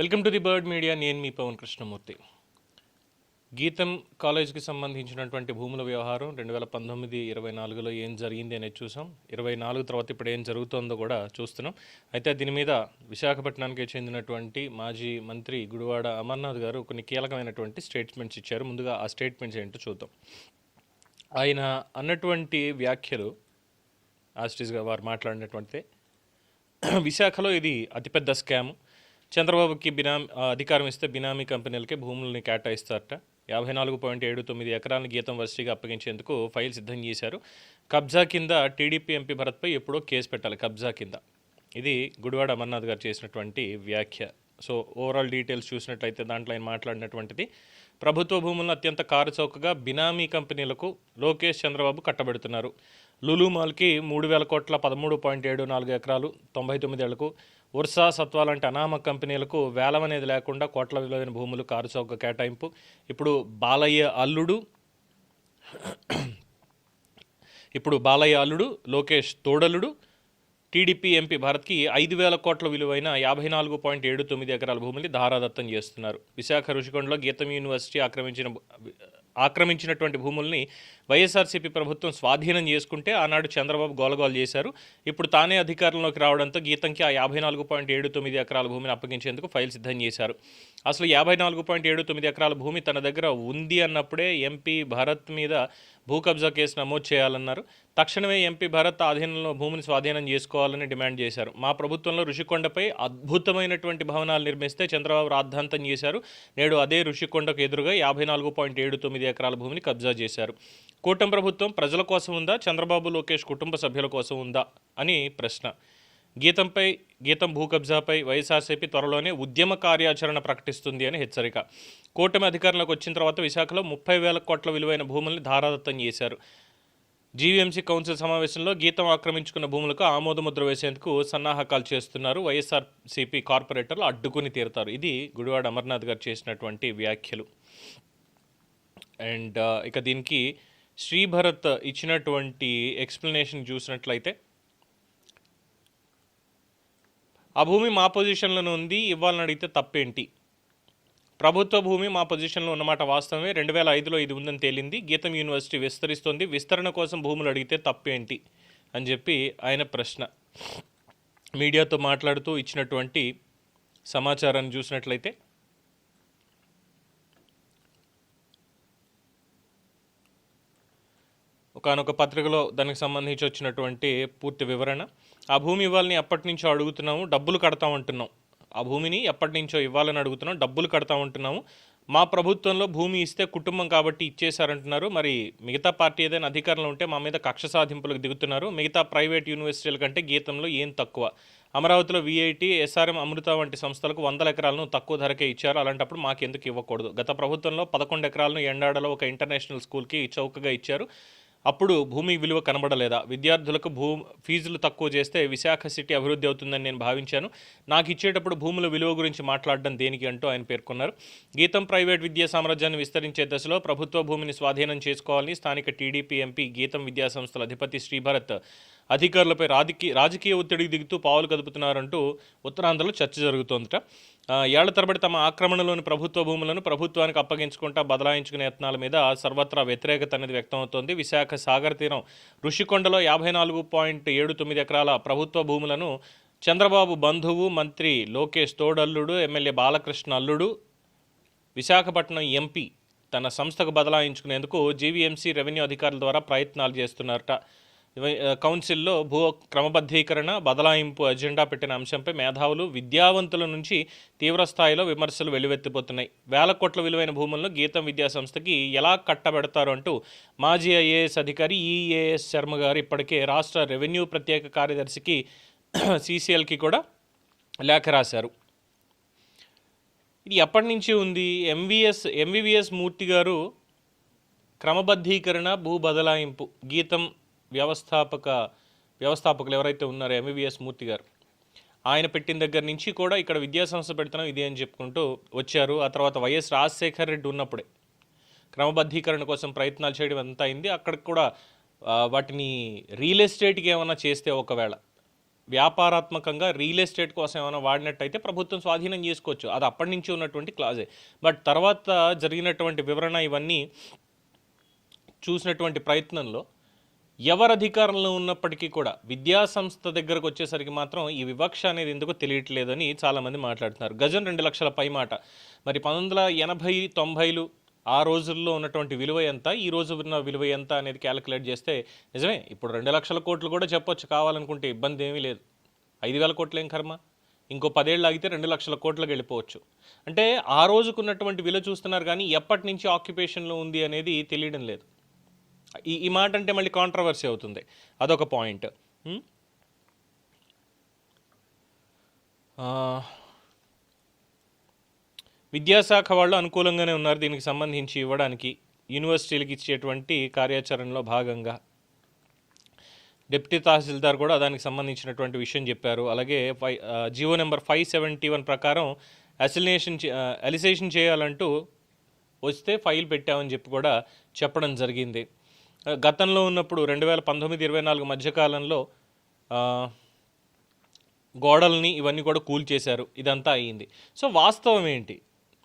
Welcome to the bird media. నేను మీ పవన్ కృష్ణమూర్తి. గీతం కాలేజ్కి సంబంధించినటువంటి భూముల వ్యవహారం రెండు వేల పంతొమ్మిది ఇరవై నాలుగులో ఏం జరిగింది అనేది చూసాం. ఇరవై నాలుగు తర్వాత ఇప్పుడు ఏం జరుగుతుందో కూడా చూస్తున్నాం. అయితే దీని మీద విశాఖపట్నానికి చెందినటువంటి మాజీ మంత్రి గుడివాడ అమర్నాథ్ గారు కొన్ని కీలకమైనటువంటి స్టేట్మెంట్స్ ఇచ్చారు. ముందుగా ఆ స్టేట్మెంట్స్ ఏంటో చూద్దాం. ఆయన అన్నటువంటి వ్యాఖ్యలు ఆస్టిస్గా వారు మాట్లాడినటువంటిదే విశాఖలో ఇది అతిపెద్ద స్కామ్. చంద్రబాబుకి బినామీ అధికారం ఇస్తే బినామీ కంపెనీలకి భూములని కేటాయిస్తారట. యాభై నాలుగు పాయింట్ ఏడు తొమ్మిది ఎకరాలను గీతం వర్సిటీగా అప్పగించేందుకు ఫైల్ సిద్ధం చేశారు. కబ్జా కింద టీడీపీ ఎంపీ భరత్పై ఎప్పుడో కేసు పెట్టాలి కబ్జా కింద. ఇది గుడివాడ అమర్నాథ్ గారు చేసినటువంటి వ్యాఖ్య. సో ఓవరాల్ డీటెయిల్స్ చూసినట్లయితే దాంట్లో ఆయన మాట్లాడినటువంటిది ప్రభుత్వ భూములను అత్యంత కారుచౌకగా బినామీ కంపెనీలకు లోకేష్ చంద్రబాబు కట్టబెడుతున్నారు. లులు మాల్కి మూడు వేల కోట్ల పదమూడు పాయింట్ ఏడు నాలుగు ఎకరాలు తొంభై తొమ్మిదేళ్ళకు ఉర్సా సత్వా లాంటి అనామక కంపెనీలకు వేలం అనేది లేకుండా కోట్ల విలువైన భూములు కారుచౌక కేటాయింపు. ఇప్పుడు బాలయ్య అల్లుడు ఇప్పుడు బాలయ్య అల్లుడు లోకేష్ తోడలుడు టీడీపీ ఎంపీ భారత్కి ఐదు వేల కోట్ల విలువైన యాభై నాలుగు పాయింట్ ఏడు తొమ్మిది ఎకరాల భూమిని ధారాదత్తం చేస్తున్నారు. విశాఖ ఋషికొండలో గీతం యూనివర్సిటీ ఆక్రమించిన ఆక్రమించినటువంటి భూముల్ని వైఎస్ఆర్సీపీ ప్రభుత్వం స్వాధీనం చేసుకుంటే ఆనాడు చంద్రబాబు గోలగోలు చేశారు. ఇప్పుడు తానే అధికారంలోకి రావడంతో గీతంకి ఆ యాభై నాలుగు పాయింట్ ఏడు తొమ్మిది ఎకరాల భూమిని అప్పగించేందుకు ఫైల్ సిద్ధం చేశారు. అసలు యాభై నాలుగు పాయింట్ ఏడు తొమ్మిది ఎకరాల భూమి తన దగ్గర ఉంది అన్నప్పుడే ఎంపీ భరత్ మీద భూ కబ్జా కేసు నమోదు చేయాలన్నారు. తక్షణమే ఎంపీ భరత్ ఆధీనంలో భూమిని స్వాధీనం చేసుకోవాలని డిమాండ్ చేశారు. మా ప్రభుత్వంలో ఋషికొండపై అద్భుతమైనటువంటి భవనాలు నిర్మిస్తే చంద్రబాబు రాద్ధాంతం చేశారు. నేడు అదే ఋషికొండకు ఎదురుగా యాభై నాలుగు పాయింట్ ఏడు తొమ్మిది ఎకరాల భూమిని కబ్జా చేశారు. కూటమి ప్రభుత్వం ప్రజల కోసం ఉందా? చంద్రబాబు లోకేష్ కుటుంబ సభ్యుల కోసం ఉందా? అని ప్రశ్న. గీతంపై గీతం భూ కబ్జాపై వైఎస్ఆర్సీపీ త్వరలోనే ఉద్యమ కార్యాచరణ ప్రకటిస్తుంది అని హెచ్చరిక. కూటమి అధికారంలోకి వచ్చిన తర్వాత విశాఖలో ముప్పై వేల కోట్ల విలువైన భూముల్ని ధారాదత్తం చేశారు. జీవీఎంసీ కౌన్సిల్ సమావేశంలో గీతం ఆక్రమించుకున్న భూములకు ఆమోదముద్ర వేసేందుకు సన్నాహకాలు చేస్తున్నారు వైఎస్ఆర్సీపీ కార్పొరేటర్లు అడ్డుకుని తీరుతారు. ఇది గుడివాడ అమర్నాథ్ గారు చేసినటువంటి వ్యాఖ్యలు. అండ్ ఇక దీనికి శ్రీభరత్ ఇచ్చినటువంటి ఎక్స్ప్లెనేషన్ చూసినట్లయితే ఆ భూమి మా పొజిషన్లోనే ఉంది ఇవ్వాలని అడిగితే తప్పేంటి? ప్రభుత్వ భూమి మా పొజిషన్లో ఉన్నమాట వాస్తవమే రెండు వేల ఐదులో ఇది ఉందని తేలింది గీతం యూనివర్సిటీ విస్తరిస్తుంది విస్తరణ కోసం భూములు అడిగితే తప్పేంటి? అని చెప్పి ఆయన ప్రశ్న. మీడియాతో మాట్లాడుతూ ఇచ్చినటువంటి సమాచారాన్ని చూసినట్లయితే ఒకనొక పత్రికలో దానికి సంబంధించి వచ్చినటువంటి పూర్తి వివరణ. ఆ భూమి ఇవ్వాలని ఎప్పటి నుంచో అడుగుతున్నాము డబ్బులు కడతా ఉంటున్నాం ఆ భూమిని ఎప్పటి నుంచో ఇవ్వాలని అడుగుతున్నాం డబ్బులు కడతామంటున్నాము మా ప్రభుత్వంలో భూమి ఇస్తే కుటుంబం కాబట్టి ఇచ్చేశారంటున్నారు. మరి మిగతా పార్టీ ఏదైనా అధికారంలో ఉంటే మా మీద కక్ష సాధింపులకు దిగుతున్నారు. మిగతా ప్రైవేట్ యూనివర్సిటీల కంటే గీతంలో ఏం తక్కువ? అమరావతిలో విఐటి ఎస్ఆర్ఎం అమృత వంటి సంస్థలకు వందల ఎకరాలను తక్కువ ధరకే ఇచ్చారు. అలాంటప్పుడు మాకెందుకు ఇవ్వకూడదు. గత ప్రభుత్వంలో పదకొండు ఎకరాలను ఎండాడలో ఒక ఇంటర్నేషనల్ స్కూల్కి చౌకగా ఇచ్చారు. అప్పుడు భూమి విలువ కనబడలేదా? విద్యార్థులకు భూ ఫీజులు తక్కువ చేస్తే విశాఖ సిటీ అభివృద్ధి అవుతుందని నేను భావించాను. నాకు ఇచ్చేటప్పుడు భూముల విలువ గురించి మాట్లాడడం దేనికి అంటూ ఆయన పేర్కొన్నారు. గీతం ప్రైవేట్ విద్యా సామ్రాజ్యాన్ని విస్తరించే దశలో ప్రభుత్వ భూమిని స్వాధీనం చేసుకోవాలని స్థానిక టీడీపీ ఎంపీ గీతం విద్యా సంస్థల అధిపతి శ్రీభరత్ అధికారులపై రాజకీయ రాజకీయ ఒత్తిడికి దిగుతూ పావులు కదుపుతున్నారంటూ ఉత్తరాంధ్రలో చర్చ జరుగుతోందట. ఏళ్ళ తరబడి తమ ఆక్రమణలోని ప్రభుత్వ భూములను ప్రభుత్వానికి అప్పగించుకుంటా బదలాయించుకునే యత్నాల మీద సర్వత్రా వ్యతిరేకత అనేది వ్యక్తమవుతోంది. విశాఖ సాగర్ తీరం ఋషికొండలో యాభై నాలుగు పాయింట్ ఏడు తొమ్మిది ఎకరాల ప్రభుత్వ భూములను చంద్రబాబు బంధువు మంత్రి లోకేష్ తోడల్లుడు ఎమ్మెల్యే బాలకృష్ణ అల్లుడు విశాఖపట్నం ఎంపీ తన సంస్థకు బదలాయించుకునేందుకు జీవీఎంసీ రెవెన్యూ అధికారుల ద్వారా ప్రయత్నాలు చేస్తున్నారట. కౌన్సిల్లో భూ క్రమబద్ధీకరణ బదలాయింపు అజెండా పెట్టిన అంశంపై మేధావులు విద్యావంతుల నుంచి తీవ్రస్థాయిలో విమర్శలు వెల్లువెత్తిపోతున్నాయి. వేల కోట్ల విలువైన భూములను గీతం విద్యా సంస్థకి ఎలా కట్టబెడతారు అంటూ మాజీ ఐఏఎస్ అధికారి ఈఏఎస్ శర్మ గారు ఇప్పటికే రాష్ట్ర రెవెన్యూ ప్రత్యేక కార్యదర్శికి సీసీఎల్కి కూడా లేఖ రాశారు. ఇది ఎప్పటి నుంచి ఉంది? ఎంవిఎస్ ఎంవివిఎస్ మూర్తి గారు క్రమబద్ధీకరణ భూ బదలాయింపు గీతం వ్యవస్థాపక వ్యవస్థాపకులు ఎవరైతే ఉన్నారో ఎంబీబీఎస్ మూర్తి గారు ఆయన పెట్టిన దగ్గర నుంచి కూడా ఇక్కడ విద్యాసంస్థ పెడుతున్నాం ఇదే అని చెప్పుకుంటూ వచ్చారు. ఆ తర్వాత వైఎస్ రాజశేఖర్ రెడ్డి ఉన్నప్పుడే క్రమబద్ధీకరణ కోసం ప్రయత్నాలు చేయడం అంతా అయింది అక్కడికి కూడా వాటిని రియల్ ఎస్టేట్కి ఏమైనా చేస్తే ఒకవేళ వ్యాపారాత్మకంగా రియల్ ఎస్టేట్ కోసం ఏమైనా వాడినట్టయితే ప్రభుత్వం స్వాధీనం చేసుకోవచ్చు. అది అప్పటి నుంచి ఉన్నటువంటి క్లాజే. బట్ తర్వాత జరిగినటువంటి వివరణ ఇవన్నీ చూసినటువంటి ప్రయత్నంలో ఎవరు అధికారంలో ఉన్నప్పటికీ కూడా విద్యా సంస్థ దగ్గరకు వచ్చేసరికి మాత్రం ఈ వివక్ష అనేది ఎందుకు తెలియట్లేదని చాలామంది మాట్లాడుతున్నారు. గజం రెండు లక్షల పై మాట. మరి పంతొమ్మిది వందల ఎనభై తొంభైలు ఆ రోజుల్లో ఉన్నటువంటి విలువ ఎంత? ఈ రోజు ఉన్న విలువ ఎంత అనేది క్యాలిక్యులేట్ చేస్తే నిజమే ఇప్పుడు రెండు లక్షల కోట్లు కూడా చెప్పొచ్చు కావాలనుకుంటే ఇబ్బంది ఏమీ లేదు. ఐదు వేల కోట్లు ఏం కర్మ? ఇంకో పదేళ్ళు ఆగితే రెండు లక్షల కోట్లకు వెళ్ళిపోవచ్చు. అంటే ఆ రోజుకున్నటువంటి విలువ చూస్తున్నారు కానీ ఎప్పటి నుంచి ఆక్యుపేషన్లో ఉంది అనేది తెలియడం లేదు. ఈ ఈ మాట అంటే మళ్ళీ కాంట్రవర్సీ అవుతుంది. అదొక పాయింట్ hmm? విద్యాశాఖ వాళ్ళు అనుకూలంగానే ఉన్నారు దీనికి సంబంధించి ఇవ్వడానికి. యూనివర్సిటీలకు ఇచ్చేటువంటి కార్యాచరణలో భాగంగా. డిప్యూటీ తహసీల్దార్ కూడా దానికి సంబంధించినటువంటి విషయం చెప్పారు. అలాగే ఫై Jio number five seventy one ప్రకారం అసినేషన్ అలిసేషన్ చేయాలంటూ వస్తే ఫైల్ పెట్టామని చెప్పి కూడా చెప్పడం జరిగింది. గతంలో ఉన్నప్పుడు రెండు వేల పంతొమ్మిది ఇరవై నాలుగు మధ్యకాలంలో గోడల్ని ఇవన్నీ కూడా కూల్చేశారు ఇదంతా అయ్యింది. సో వాస్తవం ఏంటి?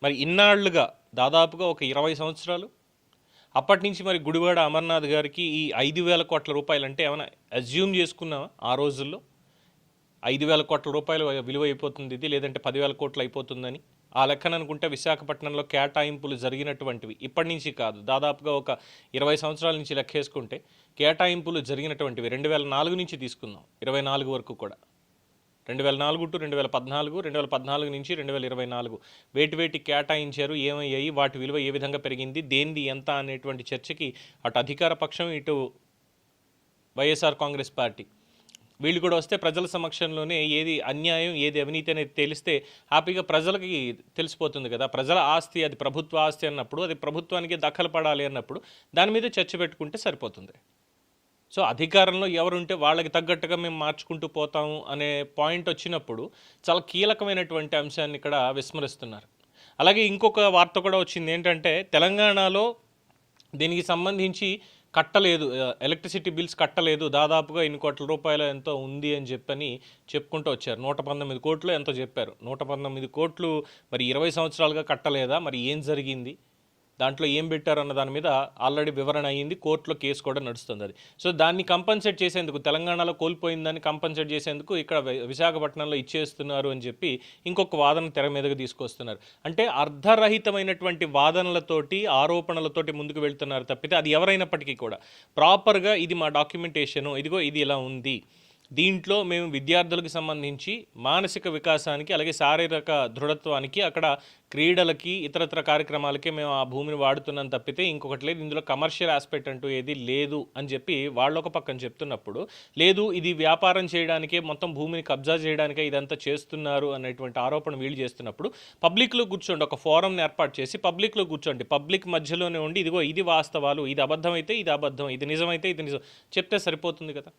మరి ఇన్నాళ్ళుగా దాదాపుగా ఒక ఇరవై సంవత్సరాలు అప్పటి నుంచి మరి గుడివాడ అమర్నాథ్ గారికి ఈ ఐదు వేల కోట్ల రూపాయలు అంటే ఏమైనా అజ్యూమ్ చేసుకున్నామా ఆ రోజుల్లో? ఐదు వేల కోట్ల రూపాయలు విలువ అయిపోతుంది ఇది లేదంటే పదివేల కోట్లు అయిపోతుందని? ఆ లెక్కన అనుకుంటే విశాఖపట్నంలో కేటాయింపులు జరిగినటువంటివి ఇప్పటి నుంచి కాదు. దాదాపుగా ఒక ఇరవై సంవత్సరాల నుంచి లెక్కేసుకుంటే కేటాయింపులు జరిగినటువంటివి రెండు వేల నాలుగు నుంచి తీసుకుందాం. ఇరవై నాలుగు వరకు కూడా. రెండు వేల నాలుగు టు రెండు వేల పద్నాలుగు రెండు వేల పద్నాలుగు నుంచి రెండు వేల ఇరవై నాలుగు. వేటి వేటి కేటాయించారు ఏమయ్యాయి వాటి విలువ ఏ విధంగా పెరిగింది దేనిది ఎంత అనేటువంటి చర్చకి అటు అధికార పక్షం ఇటు వైఎస్ఆర్ కాంగ్రెస్ పార్టీ వీళ్ళు కూడా వస్తే ప్రజల సమక్షంలోనే ఏది అన్యాయం ఏది అవినీతి అనేది తెలిస్తే హ్యాపీగా ప్రజలకి తెలిసిపోతుంది కదా. ప్రజల ఆస్తి అది ప్రభుత్వ ఆస్తి అన్నప్పుడు అది ప్రభుత్వానికి దఖలు పడాలి అన్నప్పుడు దాని మీద చర్చ పెట్టుకుంటే సరిపోతుంది. సో అధికారంలో ఎవరుంటే వాళ్ళకి తగ్గట్టుగా మేము మార్చుకుంటూ పోతాము అనే పాయింట్ వచ్చినప్పుడు చాలా కీలకమైనటువంటి అంశాన్ని ఇక్కడ విస్మరిస్తున్నారు. అలాగే ఇంకొక వార్త కూడా వచ్చింది. ఏంటంటే తెలంగాణలో దీనికి సంబంధించి కట్టలేదు ఎలక్ట్రిసిటీ బిల్స్ కట్టలేదు దాదాపుగా ఇన్ని కోట్ల రూపాయలు ఎంతో ఉంది అని చెప్పని చెప్పుకుంటూ వచ్చారు. నూట పంతొమ్మిది కోట్లు ఎంతో చెప్పారు. నూట పంతొమ్మిది కోట్లు మరి ఇరవై సంవత్సరాలుగా కట్టలేదా? మరి ఏం జరిగింది? దాంట్లో ఏం పెట్టారన్న దాని మీద ఆల్రెడీ వివరణ అయ్యింది కోర్టులో కేసు కూడా నడుస్తుంది అది. సో దాన్ని కంపన్సేట్ చేసేందుకు తెలంగాణలో కోల్పోయిందని కంపన్సేట్ చేసేందుకు ఇక్కడ విశాఖపట్నంలో ఇచ్చేస్తున్నారు అని చెప్పి ఇంకొక వాదన తెర మీదకి తీసుకొస్తున్నారు. అంటే అర్ధరహితమైనటువంటి వాదనలతోటి ఆరోపణలతోటి ముందుకు వెళ్తున్నారు తప్పితే అది ఎవరైనప్పటికీ కూడా ప్రాపర్గా ఇది మా డాక్యుమెంటేషను ఇదిగో ఇది ఇలా ఉంది. దీంట్లో మేము విద్యార్థులకు సంబంధించి మానసిక వికాసానికి అలాగే శారీరక దృఢత్వానికి అక్కడ క్రీడలకి ఇతరత్ర కార్యక్రమాలకి మేము ఆ భూమిని వాడుతున్నాం తప్పితే ఇంకొకటి లేదు. ఇందులో కమర్షియల్ ఆస్పెక్ట్ అంటూ ఏది లేదు అని చెప్పి వాళ్ళు ఒక పక్కన చెప్తున్నప్పుడు లేదు ఇది వ్యాపారం చేయడానికే మొత్తం భూమిని కబ్జా చేయడానికే ఇదంతా చేస్తున్నారు అనేటువంటి ఆరోపణ వీళ్ళు చేస్తున్నప్పుడు పబ్లిక్లో కూర్చోండి. ఒక ఫోరంని ఏర్పాటు చేసి పబ్లిక్లో కూర్చోండి. పబ్లిక్ మధ్యలోనే ఉండి ఇదిగో ఇది వాస్తవాలు ఇది అబద్ధమైతే ఇది అబద్ధం ఇది నిజమైతే ఇది నిజం చెప్తే సరిపోతుంది కదా.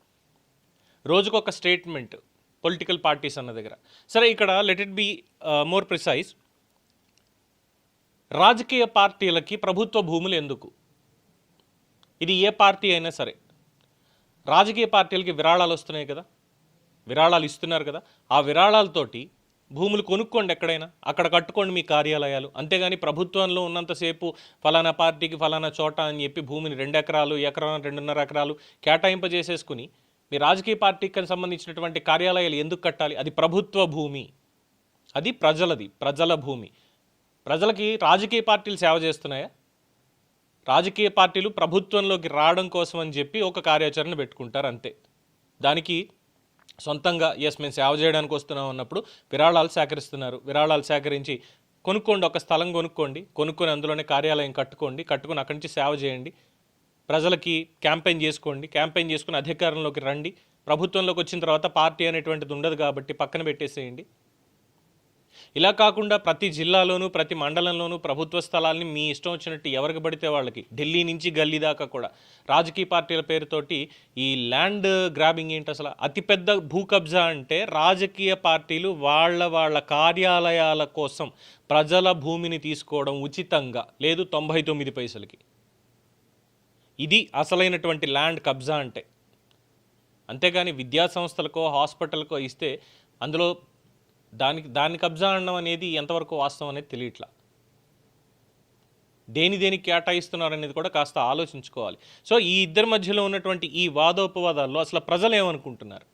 రోజుకొక స్టేట్మెంట్ పొలిటికల్ పార్టీస్ అన్న దగ్గర. సరే ఇక్కడ let it be more precise రాజకీయ పార్టీలకి ప్రభుత్వ భూములు ఎందుకు? ఇది ఏ పార్టీ అయినా సరే. రాజకీయ పార్టీలకి విరాళాలు వస్తున్నాయి కదా. విరాళాలు ఇస్తున్నారు కదా. ఆ విరాళాలతోటి భూములు కొనుక్కోండి ఎక్కడైనా. అక్కడ కట్టుకోండి మీ కార్యాలయాలు. అంతేగాని ప్రభుత్వంలో ఉన్నంతసేపు ఫలానా పార్టీకి ఫలానా చోట అని చెప్పి భూమిని రెండు ఎకరాలు ఎకరం రెండున్నర ఎకరాలు కేటాయింపజేసేసుకుని మీ రాజకీయ పార్టీకి సంబంధించినటువంటి కార్యాలయాలు ఎందుకు కట్టాలి? అది ప్రభుత్వ భూమి. అది ప్రజలది ప్రజల భూమి. ప్రజలకి రాజకీయ పార్టీలు సేవ చేస్తున్నాయా? రాజకీయ పార్టీలు ప్రభుత్వంలోకి రావడం కోసం అని చెప్పి ఒక కార్యాచరణ పెట్టుకుంటారు అంతే. దానికి సొంతంగా ఎస్ మేము సేవ చేయడానికి వస్తున్నాం అన్నప్పుడు విరాళాలు సేకరిస్తున్నారు. విరాళాలు సేకరించి కొనుక్కోండి ఒక స్థలం కొనుక్కోండి. కొనుక్కొని అందులోనే కార్యాలయం కట్టుకోండి. కట్టుకొని అక్కడి నుంచి సేవ చేయండి. ప్రజలకి క్యాంపెయిన్ చేసుకోండి క్యాంపెయిన్ చేసుకుని అధికారంలోకి రండి. ప్రభుత్వంలోకి వచ్చిన తర్వాత పార్టీ అనేటువంటిది ఉండదు కాబట్టి పక్కన పెట్టేసేయండి. ఇలా కాకుండా ప్రతి జిల్లాలోనూ ప్రతి మండలంలోనూ ప్రభుత్వ స్థలాల్ని మీ ఇష్టం వచ్చినట్టు ఎవరికి పడితే వాళ్ళకి ఢిల్లీ నుంచి గల్లీ దాకా కూడా. రాజకీయ పార్టీల పేరుతోటి ఈ ల్యాండ్ గ్రాబింగ్ ఏంటి అసలు? అతిపెద్ద భూ కబ్జా అంటే రాజకీయ పార్టీలు వాళ్ళ వాళ్ళ కార్యాలయాల కోసం ప్రజల భూమిని తీసుకోవడం ఉచితంగా లేదు తొంభై తొమ్మిది పైసలకి. ఇది అసలైనటువంటి ల్యాండ్ కబ్జా అంటే. అంతేగాని విద్యా సంస్థలకో హాస్పిటల్కో ఇస్తే అందులో దానికి దాన్ని కబ్జా అనడం అనేది ఎంతవరకు వాస్తవం అనేది తెలియట్లా. దేని దేనికి కేటాయిస్తున్నారు అనేది కూడా కాస్త ఆలోచించుకోవాలి. సో ఈ ఇద్దరి మధ్యలో ఉన్నటువంటి ఈ వాదోపవాదాల్లో అసలు ప్రజలు ఏమనుకుంటున్నారు?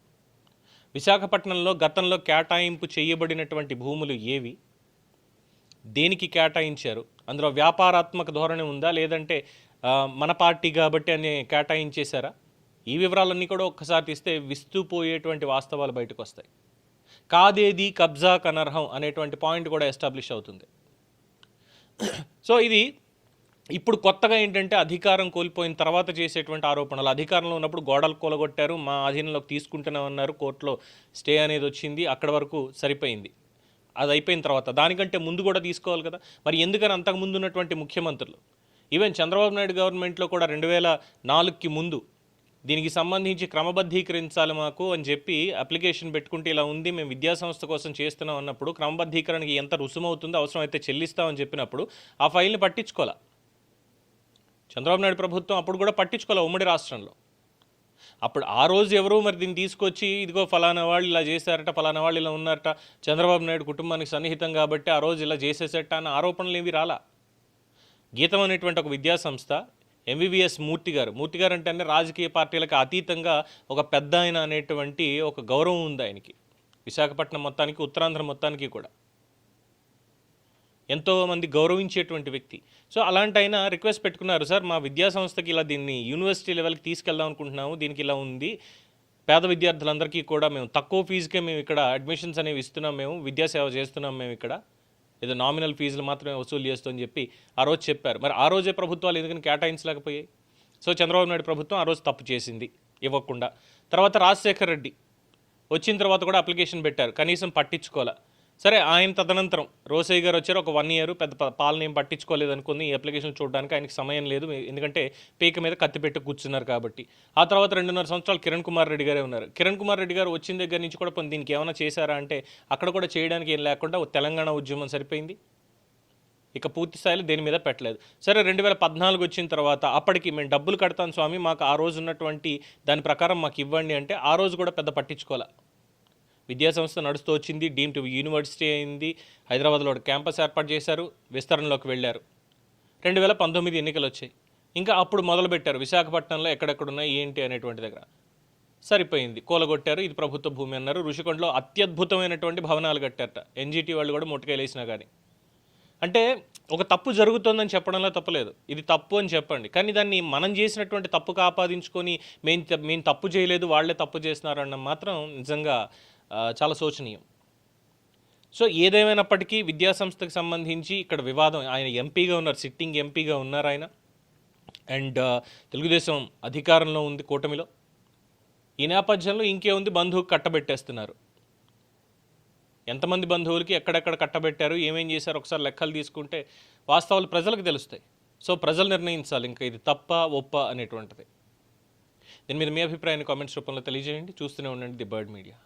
విశాఖపట్నంలో గతంలో కేటాయింపు చేయబడినటువంటి భూములు ఏవి? దేనికి కేటాయించారు? అందులో వ్యాపారాత్మక ధోరణి ఉందా? లేదంటే మన పార్టీ కాబట్టి అని కేటాయించేశారా? ఈ వివరాలన్నీ కూడా ఒక్కసారి తీస్తే విస్తుపోయేటువంటి వాస్తవాలు బయటకు వస్తాయి కాదేది కబ్జా కనర్హం అనేటువంటి పాయింట్ కూడా ఎస్టాబ్లిష్ అవుతుంది. సో ఇది ఇప్పుడు కొత్తగా ఏంటంటే అధికారం కోల్పోయిన తర్వాత చేసేటువంటి ఆరోపణలు. అధికారంలో ఉన్నప్పుడు గోడలు కూలగొట్టారు మా అధీనంలోకి తీసుకుంటున్నామన్నారు కోర్టులో స్టే అనేది వచ్చింది అక్కడ వరకు సరిపోయింది. అది అయిపోయిన తర్వాత దానికంటే ముందు కూడా తీసుకోవాలి కదా. మరి ఎందుకని అంతకు ముందు ఉన్నటువంటి ముఖ్యమంత్రులు? ఈవెన్ చంద్రబాబు నాయుడు గవర్నమెంట్లో కూడా రెండు వేల నాలుగుకి ముందు దీనికి సంబంధించి క్రమబద్ధీకరించాలి మాకు అని చెప్పి అప్లికేషన్ పెట్టుకుంటే ఇలా ఉంది మేము విద్యా సంస్థ కోసం చేస్తున్నాం అన్నప్పుడు క్రమబద్ధీకరణకి ఎంత రుసుమవుతుందో అవసరం అయితే చెల్లిస్తామని చెప్పినప్పుడు ఆ ఫైల్ని పట్టించుకోవాలా? చంద్రబాబు నాయుడు ప్రభుత్వం అప్పుడు కూడా పట్టించుకోవాలి ఉమ్మడి రాష్ట్రంలో? అప్పుడు ఆ రోజు ఎవరు మరి దీన్ని తీసుకొచ్చి ఇదిగో ఫలానా వాళ్ళు ఇలా చేశారట ఫలానా వాళ్ళు ఇలా ఉన్నారట చంద్రబాబు నాయుడు కుటుంబానికి సన్నిహితం కాబట్టి ఆ రోజు ఇలా చేసేసట అన్న ఆరోపణలు ఏవి రాలా? గీతం అనేటువంటి ఒక విద్యా సంస్థ ఎంబీబీఎస్ మూర్తి గారు. మూర్తి గారు అంటే రాజకీయ పార్టీలకు అతీతంగా ఒక పెద్ద ఆయన అనేటువంటి ఒక గౌరవం ఉంది ఆయనకి. విశాఖపట్నం మొత్తానికి ఉత్తరాంధ్ర మొత్తానికి కూడా. ఎంతో మంది గౌరవించేటువంటి వ్యక్తి. సో అలాంటి ఆయన రిక్వెస్ట్ పెట్టుకున్నారు. సార్ మా విద్యా సంస్థకి ఇలా దీన్ని యూనివర్సిటీ లెవెల్కి తీసుకెళ్దాం అనుకుంటున్నాము. దీనికి ఇలా ఉంది. పేద విద్యార్థులందరికీ కూడా మేము తక్కువ ఫీజుకే మేము ఇక్కడ అడ్మిషన్స్ అనేవి ఇస్తున్నాం. మేము విద్యాసేవ చేస్తున్నాం మేము ఇక్కడ. ఏదో నామినల్ ఫీజులు మాత్రమే వసూలు చేస్తుందని చెప్పి ఆ రోజు చెప్పారు. మరి ఆ రోజే ప్రభుత్వాలు ఎందుకని కేటాయించలేకపోయాయి? సో చంద్రబాబు నాయుడు ప్రభుత్వం ఆ రోజు తప్పు చేసింది ఇవ్వకుండా. తర్వాత రాజశేఖర్ రెడ్డి వచ్చిన తర్వాత కూడా అప్లికేషన్ పెట్టారు. కనీసం పట్టించుకోలే సరే ఆయన తదనంతరం రోసయ్య గారు వచ్చారు. ఒక వన్ ఇయర్ పెద్ద పాలన ఏం పట్టించుకోలేదు అనుకుంది ఈ అప్లికేషన్ చూడడానికి ఆయనకి సమయం లేదు. ఎందుకంటే పీక మీద కత్తి పెట్టి కూర్చున్నారు కాబట్టి. ఆ తర్వాత రెండున్నర సంవత్సరాలు కిరణ్ కుమార్ రెడ్డి గారే ఉన్నారు. కిరణ్ కుమార్ రెడ్డి గారు వచ్చిన దగ్గర నుంచి కూడా దీనికి ఏమైనా చేశారా అంటే అక్కడ కూడా చేయడానికి ఏం లేకుండా తెలంగాణ ఉద్యమం సరిపోయింది. ఇక పూర్తి స్థాయిలో దేని మీద పెట్టలేదు. సరే రెండు వేల పద్నాలుగు వచ్చిన తర్వాత అప్పటికి మేము డబ్బులు కడతాం స్వామి మాకు ఆ రోజు ఉన్నటువంటి దాని ప్రకారం మాకు ఇవ్వండి అంటే ఆ రోజు కూడా పెద్ద పట్టించుకోలే. విద్యాసంస్థ నడుస్తూ వచ్చింది డీమ్ టు యూనివర్సిటీ అయింది. హైదరాబాద్లో ఒక క్యాంపస్ ఏర్పాటు చేశారు విస్తరణలోకి వెళ్ళారు. రెండు వేల పంతొమ్మిది ఎన్నికలు వచ్చాయి. ఇంకా అప్పుడు మొదలుపెట్టారు విశాఖపట్నంలో ఎక్కడెక్కడున్నాయి ఏంటి అనేటువంటి దగ్గర. సరిపోయింది. కూలగొట్టారు ఇది ప్రభుత్వ భూమి అన్నారు. ఋషికొండలో అత్యద్భుతమైనటువంటి భవనాలు కట్టారట. ఎన్జిటి వాళ్ళు కూడా ముట్టుకెళ్ళేసినా కానీ అంటే ఒక తప్పు జరుగుతుందని చెప్పడంలో తప్పలేదు. ఇది తప్పు అని చెప్పండి. కానీ దాన్ని మనం చేసినటువంటి తప్పుకు ఆపాదించుకొని మేము మేము తప్పు చేయలేదు వాళ్ళే తప్పు చేస్తున్నారన్న మాత్రం నిజంగా చాలా శోచనీయం. సో ఏదేమైనప్పటికీ విద్యాసంస్థకు సంబంధించి ఇక్కడ వివాదం ఆయన ఎంపీగా ఉన్నారు సిట్టింగ్ ఎంపీగా ఉన్నారు ఆయన. అండ్ తెలుగుదేశం అధికారంలో ఉంది కూటమిలో. ఈ నేపథ్యంలో ఇంకే ఉంది బంధువుకు కట్టబెట్టేస్తున్నారు. ఎంతమంది బంధువులకి ఎక్కడెక్కడ కట్టబెట్టారు ఏమేం చేశారు ఒకసారి లెక్కలు తీసుకుంటే వాస్తవాలు ప్రజలకు తెలుస్తాయి. సో ప్రజలు నిర్ణయించాలి ఇంకా ఇది తప్ప ఒప్ప అనేటువంటిది. దీని మీద మీ అభిప్రాయాన్ని కామెంట్స్ రూపంలో తెలియజేయండి. చూస్తూనే ఉండండి ది బర్డ్ మీడియా.